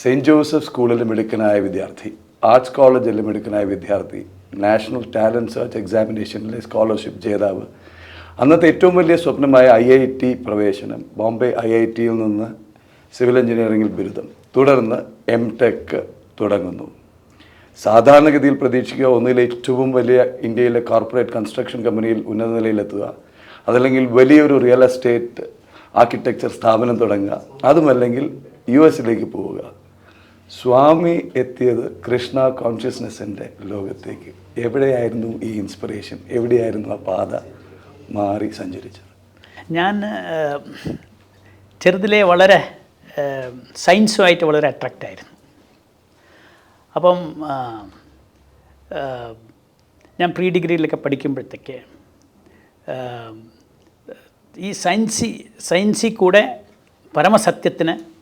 Saint Joseph സ്കൂളിൽ മിടുക്കനായ വിദ്യാർത്ഥി ആർട്സ് കോളേജിൽ മിടുക്കനായ വിദ്യാർത്ഥി നാഷണൽ ടാലന്റ് സെർച്ച് എക്സാമിനേഷനിലെ സ്കോളർഷിപ്പ് ജേതാവ് അന്നത്തെ ഏറ്റവും വലിയ സ്വപ്നമായ ഐ ഐ ടി പ്രവേശനം ബോംബെ ഐ ഐ ടിയിൽ നിന്ന് സിവിൽ എഞ്ചിനീയറിംഗിൽ ബിരുദം. തുടർന്ന് എം ടെക് തുടങ്ങുന്നു. സാധാരണഗതിയിൽ പ്രതീക്ഷിക്കുക ഒന്നിലെ ഏറ്റവും വലിയ ഇന്ത്യയിലെ കോർപ്പറേറ്റ് കൺസ്ട്രക്ഷൻ കമ്പനിയിൽ ഉന്നത നിലയിലെത്തുക അതല്ലെങ്കിൽ വലിയൊരു റിയൽ എസ്റ്റേറ്റ് ആർക്കിടെക്ചർ സ്ഥാപനം തുടങ്ങുക അതുമല്ലെങ്കിൽ യു എസിലേക്ക് പോവുക. സ്വാമി എത്തിയത് കൃഷ്ണ കോൺഷ്യസ്നെസ്സിന്റെ ലോകത്തേക്ക്. എവിടെയായിരുന്നു ഈ ഇൻസ്പിറേഷൻ എവിടെയായിരുന്നു ആ പാത മാറി സഞ്ചരിച്ചത്? ഞാൻ ചെറുതിലെ വളരെ സയൻസുമായിട്ട് വളരെ അട്രാക്റ്റ് ആയിരുന്നു. അപ്പം ഞാൻ പ്രീ ഡിഗ്രിയിലൊക്കെ പഠിക്കുമ്പോഴത്തേക്ക് ഈ സയൻസി സയൻസിൽ കൂടെ പരമസത്യത്തിന്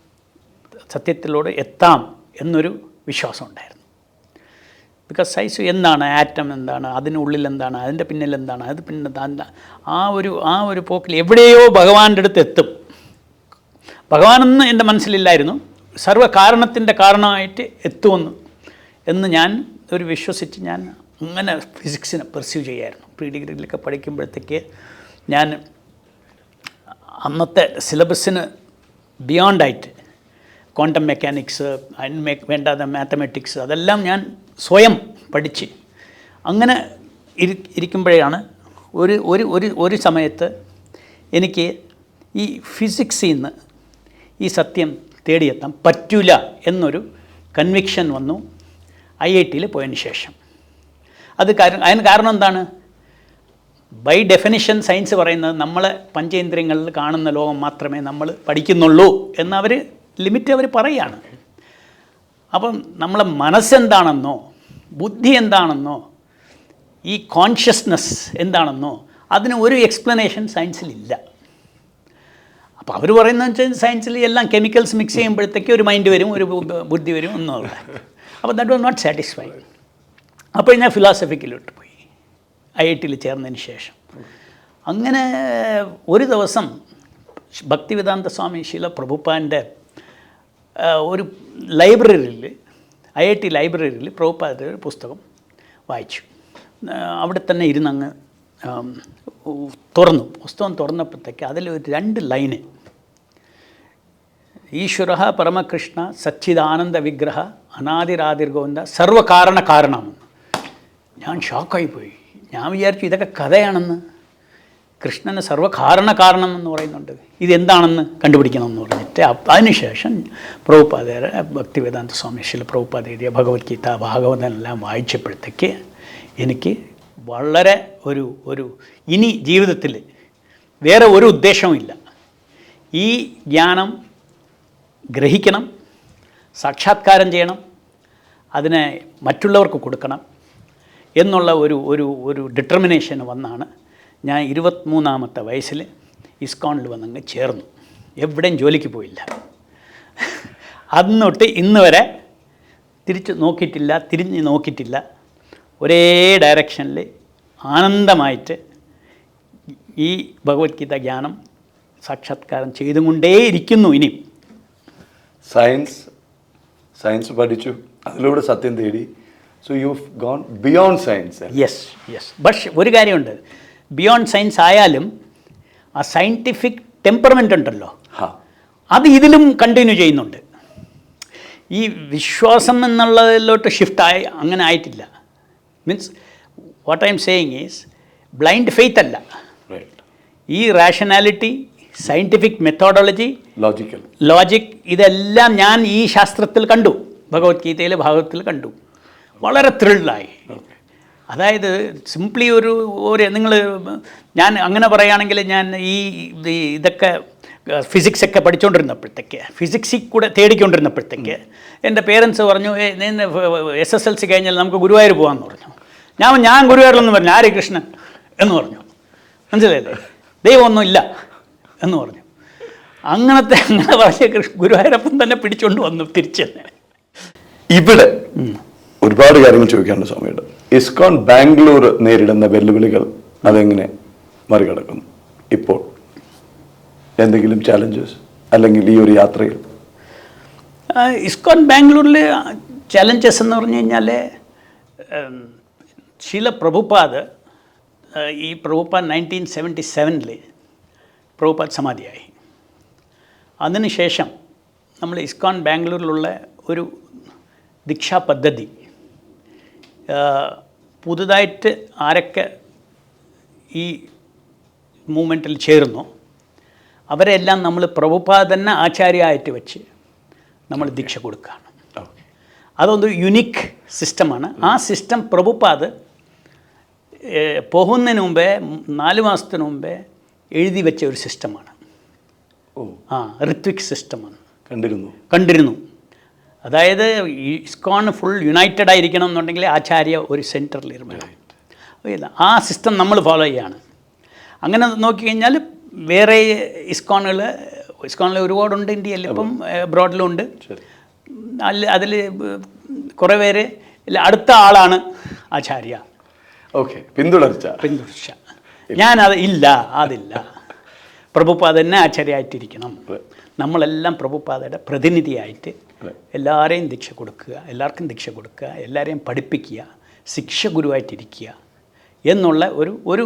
സത്യത്തിലൂടെ എത്താം എന്നൊരു വിശ്വാസം ഉണ്ടായിരുന്നു. ബിക്കോസ് സൈസ് എന്താണ്? ആറ്റം എന്താണ്? അതിനുള്ളിൽ എന്താണ്? അതിന്റെ പിന്നിൽ എന്താണ്? അത് പിന്നെ ആ ഒരു ആ ഒരു പോക്കിൽ എവിടെയോ ഭഗവാന്റെ അടുത്ത് എത്തും. ഭഗവാനെന്ന് എന്റെ മനസ്സിലില്ലായിരുന്നു. സർവ കാരണത്തിന്റെ കാരണമായിട്ട് എത്തുമെന്ന്. എന്ന് ഞാൻ ഒരു വിശ്വസിച്ച് ഞാൻ അങ്ങനെ ഫിസിക്സിനെ പെർസ്യൂ ചെയ്യായിരുന്നു. പ്രീ ഡിഗ്രിയിലൊക്കെ പഠിക്കുമ്പോഴത്തേക്ക് ഞാൻ അന്നത്തെ സിലബസിന് ബിയോണ്ടായിട്ട് ക്വാണ്ടം മെക്കാനിക്സ് അതിന് വേണ്ടാത്ത മാത്തമെറ്റിക്സ് അതെല്ലാം ഞാൻ സ്വയം പഠിച്ച്. അങ്ങനെ ഇരി ഇരിക്കുമ്പോഴാണ് ഒരു ഒരു ഒരു ഒരു സമയത്ത് എനിക്ക് ഈ ഫിസിക്സിൽ നിന്ന് ഈ സത്യം തേടിയെത്താൻ പറ്റൂല എന്നൊരു കൺവിക്ഷൻ വന്നു ഐ ഐ ടിയിൽ പോയതിന് ശേഷം. അത് കാരണം അതിന് കാരണം എന്താണ്? ബൈ ഡെഫിനിഷൻ സയൻസ് പറയുന്നത് നമ്മളെ പഞ്ചേന്ദ്രിയങ്ങളിൽ കാണുന്ന ലോകം മാത്രമേ നമ്മൾ പഠിക്കുന്നുള്ളൂ എന്നവർ ലിമിറ്റ് അവർ പറയുകയാണ് അപ്പം നമ്മളെ മനസ്സെന്താണെന്നോ ബുദ്ധി എന്താണെന്നോ ഈ കോൺഷ്യസ്നസ് എന്താണെന്നോ അതിന് ഒരു എക്സ്പ്ലനേഷൻ സയൻസിലില്ല അപ്പോൾ അവർ പറയുന്നത് വെച്ചാൽ സയൻസിൽ എല്ലാം കെമിക്കൽസ് മിക്സ് ചെയ്യുമ്പോഴത്തേക്ക് ഒരു മൈൻഡ് വരും ഒരു ബുദ്ധി വരും എന്നുള്ള അപ്പോൾ ദാറ്റ് വാസ് നോട്ട് സാറ്റിസ്ഫൈഡ് അപ്പോൾ ഞാൻ ഫിലോസഫിക്കിലോട്ട് പോയി. ഐ ഐ ടിയിൽ ചേർന്നതിന് ശേഷം. അങ്ങനെ ഒരു ദിവസം ഭക്തിവേദാന്ത സ്വാമി ശീല പ്രഭുപ്പാന്റെ ഒരു ലൈബ്രറിയിൽ ഐ ഐ ടി ലൈബ്രറിയിൽ പ്രഭുപ്പാന്റെ ഒരു പുസ്തകം വായിച്ചു. അവിടെ തന്നെ ഇരുന്നങ്ങ് അങ്ങ് തുറന്നു. പുസ്തകം തുറന്നപ്പോഴത്തേക്ക് അതിൽ ഒരു രണ്ട് ലൈന്. ഈശ്വര പരമകൃഷ്ണ സച്ചിദാനന്ദ വിഗ്രഹ അനാദിരാതിർഗോവിന്ദ സർവകാരണ കാരണമെന്ന്. ഞാൻ ഷോക്കായി പോയി ഞാൻ വിചാരിച്ചു ഇതൊക്കെ കഥയാണെന്ന്. കൃഷ്ണന് സർവകാരണ കാരണം എന്ന് പറയുന്നുണ്ട്. ഇതെന്താണെന്ന് കണ്ടുപിടിക്കണം എന്ന് പറഞ്ഞിട്ട് അതിനുശേഷം പ്രഭുപാതയുടെ ഭക്തിവേദാന്ത സ്വാമിശിൽ പ്രഭുപാത എഴുതിയ ഭഗവത്ഗീത ഭാഗവതനെല്ലാം വായിച്ചപ്പോഴത്തേക്ക് എനിക്ക് വളരെ ഒരു ഒരു ഇനി ജീവിതത്തിൽ വേറെ ഒരു ഉദ്ദേശവുമില്ല ഈ ജ്ഞാനം ഗ്രഹിക്കണം സാക്ഷാത്കാരം ചെയ്യണം അതിനെ മറ്റുള്ളവർക്ക് കൊടുക്കണം എന്നുള്ള ഒരു ഒരു ഒരു ഡിറ്റർമിനേഷൻ വന്നാണ് ഞാൻ ഇരുപത്തിമൂന്നാമത്തെ വയസ്സിൽ ഇസ്കോണിൽ വന്നങ്ങ് ചേർന്നു. എവിടെയും ജോലിക്ക് പോയില്ല. അന്നൊട്ട് ഇന്ന് വരെ തിരിച്ച് നോക്കിയിട്ടില്ല തിരിഞ്ഞ് നോക്കിയിട്ടില്ല. ഒരേ ഡയറക്ഷനിൽ ആനന്ദമായിട്ട് ഈ ഭഗവത്ഗീത ജ്ഞാനം സാക്ഷാത്കാരം ചെയ്തുകൊണ്ടേയിരിക്കുന്നു ഇനി. സയൻസ് സയൻസ് പഠിച്ചു. അതിലൂടെ സത്യം തേടി. So you gone beyond science yes yes പക്ഷെ ഒരു കാര്യമുണ്ട്. ബിയോണ്ട് സയൻസ് ആയാലും ആ സയന്റിഫിക് ടെമ്പർമെന്റ് ഉണ്ടല്ലോ. അത് ഇതിലും കണ്ടിന്യൂ ചെയ്യുന്നുണ്ട്. ഈ വിശ്വാസം എന്നുള്ളതിലോട്ട് ഷിഫ്റ്റ് ആയി അങ്ങനെ ആയിട്ടില്ല. Means what I am saying is blind faith അല്ല. ഈ rationality scientific methodology logical logic ഇതെല്ലാം ഞാൻ ഈ ശാസ്ത്രത്തിൽ കണ്ടു. ഭഗവത്ഗീതയിൽ ഭാഗവത്തിൽ കണ്ടു. വളരെ ത്രില്ലായി അതായത് സിംപ്ലി ഒരു ഒരു നിങ്ങൾ ഞാൻ അങ്ങനെ പറയുകയാണെങ്കിൽ ഞാൻ ഈ ഇതൊക്കെ ഫിസിക്സ് ഒക്കെ പഠിച്ചുകൊണ്ടിരുന്നപ്പോഴത്തേക്ക് ഫിസിക്സിൽ കൂടെ തേടിക്കൊണ്ടിരുന്നപ്പോഴത്തേക്ക് എന്റെ പേരൻസ് പറഞ്ഞു നിന്ന് എസ് എസ് എൽ സി കഴിഞ്ഞാൽ നമുക്ക് ഗുരുവായൂർ പോകാമെന്ന് പറഞ്ഞു. ഞാൻ ഞാൻ ഗുരുവായൂരിലൊന്നും പറഞ്ഞു ആരെ കൃഷ്ണൻ എന്ന് പറഞ്ഞു. മനസ്സിലായില്ലേ? ദൈവമൊന്നും ഇല്ല എന്ന് പറഞ്ഞു. അങ്ങനത്തെ അങ്ങനെ പറഞ്ഞ കൃഷ്ണ ഗുരുവായൂരപ്പൻ തന്നെ പിടിച്ചുകൊണ്ട് വന്നു തിരിച്ചു തന്നെ. ഇവിടെ ഒരുപാട് കാര്യങ്ങൾ ചോദിക്കാനുണ്ട് സ്വാമിയുടെ ഇസ്കോൺ ബാംഗ്ലൂർ നേരിടുന്ന വെല്ലുവിളികൾ അതെങ്ങനെ മറികടക്കുന്നു? ഇപ്പോൾ എന്തെങ്കിലും ചാലഞ്ചസ് അല്ലെങ്കിൽ ഈ ഒരു യാത്രയിൽ? ഇസ്കോൺ ബാംഗ്ലൂരിൽ ചലഞ്ചസ് എന്ന് പറഞ്ഞു കഴിഞ്ഞാൽ ശീല പ്രഭുപാദ് ഈ പ്രഭുപാദ് നയന്റീൻ സെവന്റി സെവനിൽ പ്രഭുപാദ് സമാധിയായി. അതിനുശേഷം നമ്മൾ ഇസ്കോൺ ബാംഗ്ലൂരിലുള്ള ഒരു ദീക്ഷാ പദ്ധതി പുതുതായിട്ട് ആരൊക്കെ ഈ മൂവ്മെന്റിൽ ചേർന്നോ അവരെല്ലാം നമ്മൾ പ്രഭുപാദ് തന്നെ ആചാര്യമായിട്ട് വെച്ച് നമ്മൾ ദീക്ഷ കൊടുക്കുകയാണ്. അതൊന്ന് അതൊരു യുനിക് സിസ്റ്റമാണ് ആ സിസ്റ്റം പ്രഭുപാദ് പോകുന്നതിന് മുമ്പേ നാല് മാസത്തിന് മുമ്പേ എഴുതി വെച്ച ഒരു സിസ്റ്റമാണ് ഓ. ആ ഋത്വിക് സിസ്റ്റമാണ് കണ്ടിരുന്നു. കണ്ടിരുന്നു. അതായത് ഇസ്കോൺ ഫുൾ യുണൈറ്റഡ് ആയിരിക്കണം എന്നുണ്ടെങ്കിൽ ആചാര്യ ഒരു സെന്ററിൽ ഇരുമണം ആ സിസ്റ്റം നമ്മൾ ഫോളോ ചെയ്യാണ്. അങ്ങനെ നോക്കിക്കഴിഞ്ഞാൽ വേറെ ഇസ്കോണുകൾ ഇസ്കോണിൽ ഒരുപാടുണ്ട് ഇന്ത്യയിൽ ഇപ്പം ബ്രോഡിലും ഉണ്ട്. ശരി. അല്ല അതിൽ കുറേ പേര് അടുത്ത ആളാണ് ആചാര്യ. ഓക്കെ പിന്തുടർച്ച. പിന്തുടർച്ച. ഞാനത് ഇല്ല അതില്ല. പ്രഭുപാദ തന്നെ ആചാര്യമായിട്ടിരിക്കണം നമ്മളെല്ലാം പ്രഭുപാദയുടെ പ്രതിനിധിയായിട്ട് എല്ലാവരെയും ദീക്ഷ കൊടുക്കുക എല്ലാവർക്കും ദീക്ഷ കൊടുക്കുക എല്ലാവരെയും പഠിപ്പിക്കുക ശിക്ഷ ഗുരുവായിട്ടിരിക്കുക എന്നുള്ള ഒരു ഒരു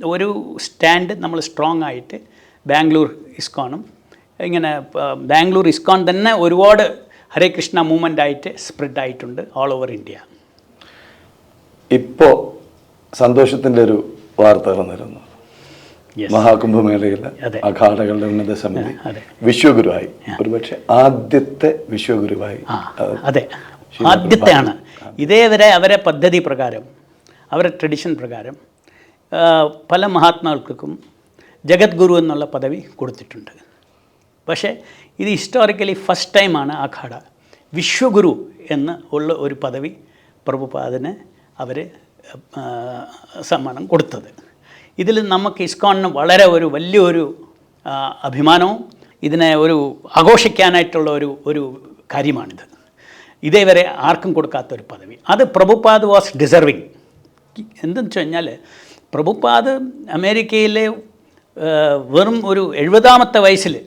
ഒരു സ്റ്റാൻഡ് നമ്മൾ സ്ട്രോങ് ആയിട്ട് ബാംഗ്ലൂർ ഇസ്കോണും ഇങ്ങനെ ബാംഗ്ലൂർ ഇസ്കോൺ തന്നെ ഒരുപാട് ഹരേ കൃഷ്ണ മൂവ്മെന്റ് ആയിട്ട് സ്പ്രെഡ് ആയിട്ടുണ്ട് ഓൾ ഓവർ ഇന്ത്യ ഇപ്പോൾ സന്തോഷത്തിന്റെ ഒരു വാർത്ത കടന്നിരുന്നു മഹാകുംഭമേളയിലെ അഖാടകളുടെ ഉന്നത സമിതി. വിശ്വഗുരുവായി. ഒരുപക്ഷെ ആദ്യത്തെ വിശ്വഗുരുവായി അതെ. ആദ്യത്തെയാണ്. ആദ്യത്തെയാണ് ഇതേവരെ അവരെ പദ്ധതി പ്രകാരം അവരെ ട്രഡിഷൻ പ്രകാരം പല മഹാത്മാക്കൾക്കും ജഗദ്ഗുരു എന്നുള്ള പദവി കൊടുത്തിട്ടുണ്ട്. പക്ഷേ ഇത് ഹിസ്റ്റോറിക്കലി ഫസ്റ്റ് ടൈമാണ് അഖാഡ വിശ്വഗുരു എന്ന് ഉള്ള ഒരു പദവി പ്രഭുപാദന് അവർ സമ്മാനം കൊടുത്തത്. ഇതിൽ നമുക്ക് ഇസ്കോണിന് വളരെ ഒരു വലിയൊരു അഭിമാനവും ഇതിനെ ഒരു ആഘോഷിക്കാനായിട്ടുള്ള ഒരു ഒരു കാര്യമാണിത്. ഇതേവരെ ആർക്കും കൊടുക്കാത്തൊരു പദവി. അത് പ്രഭുപാദ് വാസ് ഡിസർവിങ്. എന്തെന്ന് വെച്ച് കഴിഞ്ഞാൽ പ്രഭുപാദ് അമേരിക്കയിലെ വെറും ഒരു എഴുപതാമത്തെ വയസ്സിൽ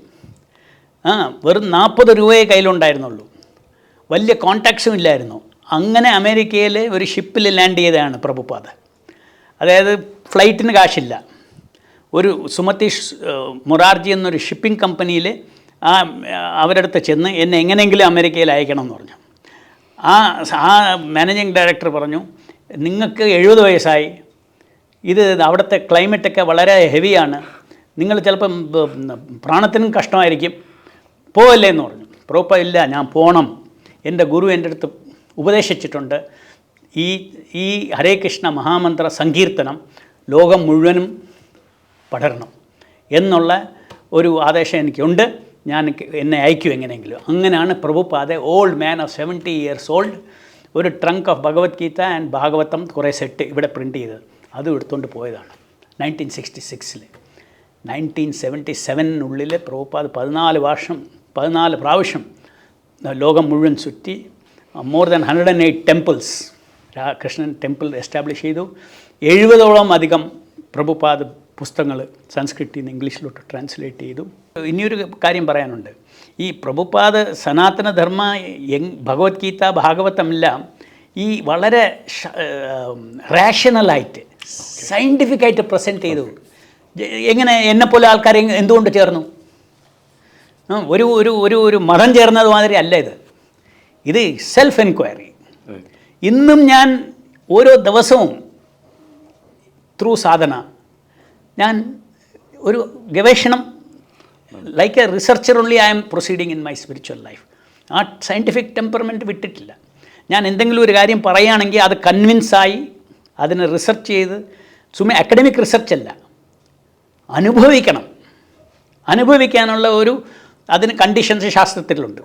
വെറും നാൽപ്പത് രൂപയെ കയ്യിലുണ്ടായിരുന്നുള്ളൂ. വലിയ കോണ്ടാക്ട്സും ഇല്ലായിരുന്നു. അങ്ങനെ അമേരിക്കയിലെ ഒരു ഷിപ്പിൽ ലാൻഡ് ചെയ്തതാണ് പ്രഭുപാദ്. അതായത് ഫ്ലൈറ്റിന് കാശില്ല. ഒരു സുമത്തി മൊറാർജി എന്നൊരു ഷിപ്പിംഗ് കമ്പനിയിൽ ആ അവരുടെ അടുത്ത് ചെന്ന് എന്നെ എങ്ങനെയെങ്കിലും അമേരിക്കയിൽ അയക്കണം എന്ന് പറഞ്ഞു. ആ ആ മാനേജിങ് ഡയറക്ടർ പറഞ്ഞു നിങ്ങൾക്ക് എഴുപത് വയസ്സായി. ഇത് അവിടുത്തെ ക്ലൈമറ്റൊക്കെ വളരെ ഹെവിയാണ്. നിങ്ങൾ ചിലപ്പം പ്രാണത്തിനും കഷ്ടമായിരിക്കും. പോവല്ലേ എന്ന് പറഞ്ഞു. പ്രോപ്പ ഇല്ല ഞാൻ പോകണം എന്റെ ഗുരു എന്റെ അടുത്ത് ഉപദേശിച്ചിട്ടുണ്ട്. ഈ ഈ ഹരേ കൃഷ്ണ മഹാമന്ത്ര സങ്കീർത്തനം ലോകം മുഴുവനും പടരണം എന്നുള്ള ഒരു ആദേശം എനിക്കുണ്ട്. ഞാൻ എന്നെ അയക്കും എങ്ങനെയെങ്കിലും. അങ്ങനെയാണ് Prabhupada old man of seventy years old. ഒരു trunk of Bhagavad Gita and Bhagavatam കുറേ സെറ്റ് ഇവിടെ പ്രിന്റ് ചെയ്തത്. അതും എടുത്തുകൊണ്ട് പോയതാണ് നയന്റീൻ സിക്സ്റ്റി സിക്സിൽ നയന്റീൻ സെവന്റി സെവനിനുള്ളിൽ പ്രഭുപാദ് പതിനാല് വർഷം പതിനാല് പ്രാവശ്യം ലോകം മുഴുവൻ ചുറ്റി more than hundred and eight temples Krishnan temple establish ചെയ്തു. എഴുപതോളം അധികം പ്രഭുപാദ പുസ്തകങ്ങൾ സംസ്കൃതിൽ നിന്ന് ഇംഗ്ലീഷിലോട്ട് ട്രാൻസ്ലേറ്റ് ചെയ്തു. ഇനിയൊരു കാര്യം പറയാനുണ്ട്. ഈ പ്രഭുപാദ സനാതനധർമ്മ ഭഗവത്ഗീത ഭാഗവതമെല്ലാം ഈ വളരെ റാഷണലായിട്ട് സയന്റിഫിക്കായിട്ട് പ്രസന്റ് ചെയ്തു. എങ്ങനെ എന്നെപ്പോലെ ആൾക്കാരെ എന്തുകൊണ്ട് ചേർന്നു? ഒരു ഒരു ഒരു ഒരു മതം ചേർന്നത് മാതിരി അല്ല ഇത്. ഇത് സെൽഫ് എൻക്വയറി ഇന്നും ഞാൻ ഓരോ ദിവസവും ത്രൂ സാധന. ഞാൻ ഒരു ഗവേഷണം like a researcher only I am proceeding in my spiritual life ആ സയന്റിഫിക് ടെമ്പർമെന്റ് വിട്ടിട്ടില്ല. ഞാൻ എന്തെങ്കിലും ഒരു കാര്യം പറയുകയാണെങ്കിൽ അത് കൺവിൻസായി അതിനെ റിസർച്ച് ചെയ്ത് ചുമ്മാ അക്കഡമിക് റിസർച്ച് അല്ല അനുഭവിക്കണം. അനുഭവിക്കാനുള്ള ഒരു അതിന് കണ്ടീഷൻസ് ശാസ്ത്രത്തിലുണ്ട്.